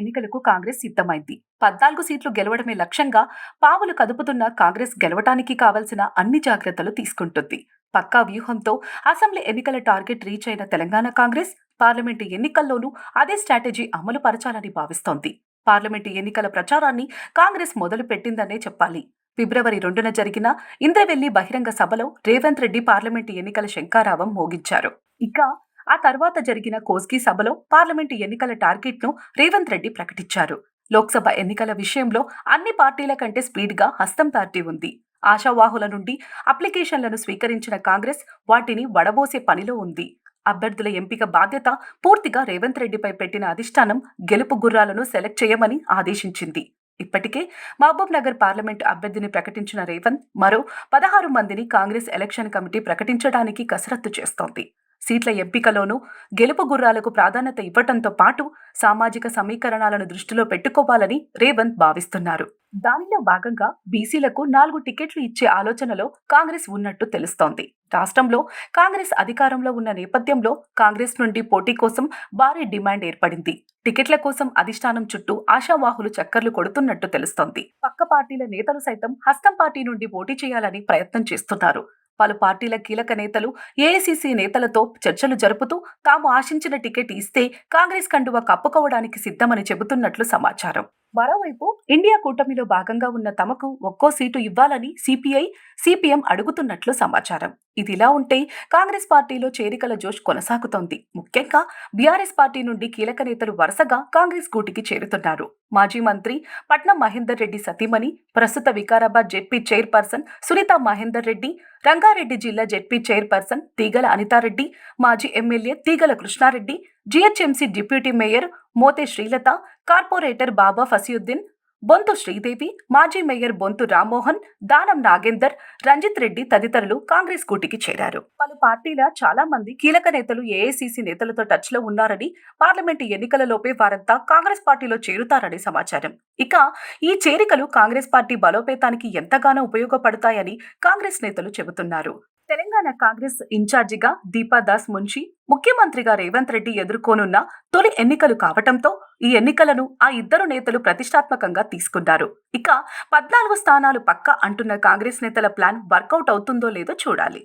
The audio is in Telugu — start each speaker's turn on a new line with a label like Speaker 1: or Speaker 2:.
Speaker 1: ఎన్నికలకు కాంగ్రెస్ సిద్ధమైంది. పద్నాలుగు సీట్లు గెలవడమే లక్ష్యంగా పావులు కదుపుతున్న కాంగ్రెస్ గెలవటానికి కావలసిన అన్ని జాగ్రత్తలు తీసుకుంటుంది. పక్కా వ్యూహంతో అసెంబ్లీ ఎన్నికల టార్గెట్ రీచ్ అయిన తెలంగాణ కాంగ్రెస్ పార్లమెంటు ఎన్నికల్లోనూ అదే స్ట్రాటజీ అమలు పరచాలని భావిస్తోంది. పార్లమెంటు ఎన్నికల ప్రచారాన్ని కాంగ్రెస్ మొదలు పెట్టిందనే చెప్పాలి. ఫిబ్రవరి రెండున జరిగిన ఇంద్రవెల్లి బహిరంగ సభలో రేవంత్ రెడ్డి పార్లమెంటు ఎన్నికల శంకారావం మోగించారు. ఇక ఆ తర్వాత జరిగిన కోస్గి సభలో పార్లమెంటు ఎన్నికల టార్గెట్ను రేవంత్ రెడ్డి ప్రకటించారు. లోక్సభ ఎన్నికల విషయంలో అన్ని పార్టీల కంటే స్పీడ్గా హస్తం పార్టీ ఉంది. ఆశావాహుల నుండి అప్లికేషన్లను స్వీకరించిన కాంగ్రెస్ వాటిని వడబోసే పనిలో ఉంది. అభ్యర్థుల ఎంపిక బాధ్యత పూర్తిగా రేవంత్ రెడ్డిపై పెట్టిన అధిష్టానం గెలుపు గుర్రాలను సెలెక్ట్ చేయమని ఆదేశించింది. ఇప్పటికే మహబూబ్ నగర్ పార్లమెంటు అభ్యర్థిని ప్రకటించిన రేవంత్ మరో పదహారు మందిని కాంగ్రెస్ ఎలక్షన్ కమిటీ ప్రకటించడానికి కసరత్తు చేస్తోంది. సీట్ల ఎంపికలోనూ గెలుపు గుర్రాలకు ప్రాధాన్యత ఇవ్వటంతో పాటు సామాజిక సమీకరణాలను దృష్టిలో పెట్టుకోవాలని రేవంత్ భావిస్తున్నారు. దానిలో భాగంగా బీసీలకు నాలుగు టికెట్లు ఇచ్చే ఆలోచనలో కాంగ్రెస్ ఉన్నట్టు తెలుస్తోంది. రాష్ట్రంలో కాంగ్రెస్ అధికారంలో ఉన్న నేపథ్యంలో కాంగ్రెస్ నుండి పోటీ కోసం భారీ డిమాండ్ ఏర్పడింది. టికెట్ల కోసం అధిష్టానం చుట్టూ ఆశావాహులు చక్కర్లు కొడుతున్నట్టు తెలుస్తోంది. పక్క పార్టీల నేతలు సైతం హస్తం పార్టీ నుండి పోటీ చేయాలని ప్రయత్నం చేస్తున్నారు. పలు పార్టీల కీలక నేతలు ఏఐసీసీ నేతలతో చర్చలు జరుపుతూ తాము ఆశించిన టికెట్ ఇస్తే కాంగ్రెస్ కండువా కప్పుకోవడానికి సిద్ధమని చెబుతున్నట్లు సమాచారం. మరోవైపు ఇండియా కూటమిలో భాగంగా ఉన్న తమకు ఒక్కో సీటు ఇవ్వాలని సిపిఐ సిపిఎం అడుగుతున్నట్లు సమాచారం. ఇదిలా ఉంటే కాంగ్రెస్ పార్టీలో చేరికల జోష్ కొనసాగుతోంది. ముఖ్యంగా బీఆర్ఎస్ పార్టీ నుండి కీలక నేతలు వరుసగా కాంగ్రెస్ గూటికి చేరుతున్నారు. మాజీ మంత్రి పట్నం మహేందర్ రెడ్డి సతీమణి ప్రస్తుత వికారాబాద్ జెడ్పీ చైర్పర్సన్ సునీత మహేందర్ రెడ్డి రంగారెడ్డి జిల్లా జెడ్పీ చైర్పర్సన్ తీగల అనితారెడ్డి మాజీ MLA Teegala Krishna Reddy GHMC deputy mayor Mothe Srilatha corporator Baba Fasiuddin Bonthu Sridevi మాజీ మేయర్ బొంతు రామ్మోహన్ దానం నాగేందర్ రంజిత్ రెడ్డి తదితరులు కాంగ్రెస్ కూటికి చేరారు. పలు పార్టీల చాలా మంది కీలక నేతలు ఏఐసీసీ నేతలతో టచ్లో ఉన్నారని పార్లమెంటు ఎన్నికలలోపే వారంతా కాంగ్రెస్ పార్టీలో చేరుతారని సమాచారం. ఇక ఈ చేరికలు కాంగ్రెస్ పార్టీ బలోపేతానికి ఎంతగానో ఉపయోగపడతాయని కాంగ్రెస్ నేతలు చెబుతున్నారు. తెలంగాణ కాంగ్రెస్ ఇన్ఛార్జిగా దీపాదాస్ మున్షి ముఖ్యమంత్రిగా రేవంత్ రెడ్డి ఎదుర్కోనున్న తొలి ఎన్నికలు కావటంతో ఈ ఎన్నికలను ఆ ఇద్దరు నేతలు ప్రతిష్టాత్మకంగా తీసుకున్నారు. ఇక పద్నాలుగు స్థానాలు పక్క అంటున్న కాంగ్రెస్ నేతల ప్లాన్ వర్కౌట్ అవుతుందో లేదో చూడాలి.